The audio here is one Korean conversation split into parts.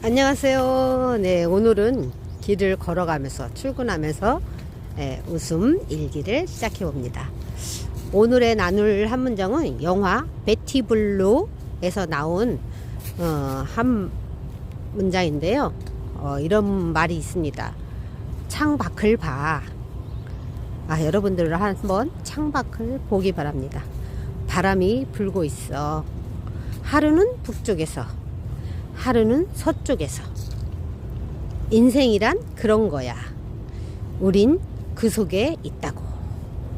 안녕하세요. 네, 오늘은 길을 걸어가면서 출근하면서 예, 웃음 일기를 시작해 봅니다. 오늘의 나눌 한 문장은 영화 베티 블루에서 나온 어, 한 문장인데요. 어, 이런 말이 있습니다. 창밖을 봐. 아, 여러분들 한번 창밖을 보기 바랍니다. 바람이 불고 있어. 하루는 북쪽에서, 하루는 서쪽에서. 인생이란 그런 거야. 우린 그 속에 있다고.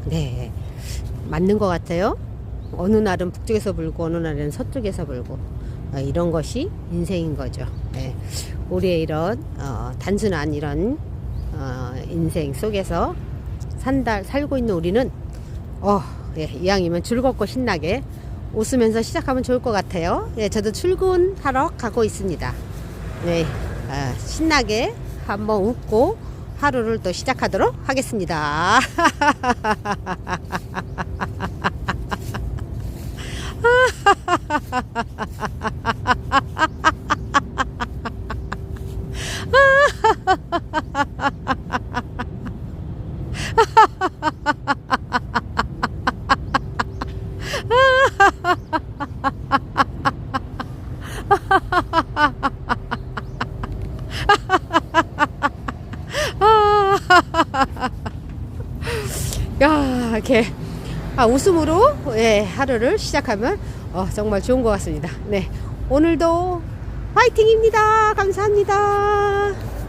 네. 맞는 것 같아요. 어느 날은 북쪽에서 불고, 어느 날은 서쪽에서 불고. 어, 이런 것이 인생인 거죠. 네. 우리의 이런, 어, 단순한 이런, 어, 인생 속에서 산다, 살고 있는 우리는, 어, 예, 이왕이면 즐겁고 신나게 웃으면서 시작하면 좋을 것 같아요. 예, 저도 출근하러 가고 있습니다. 네, 아, 신나게 한번 웃고 하루를 또 시작하도록 하겠습니다. 야, 이렇게 아, 웃음으로 예, 하루를 시작하면 어, 정말 좋은 것 같습니다. 네, 오늘도 화이팅입니다. 감사합니다.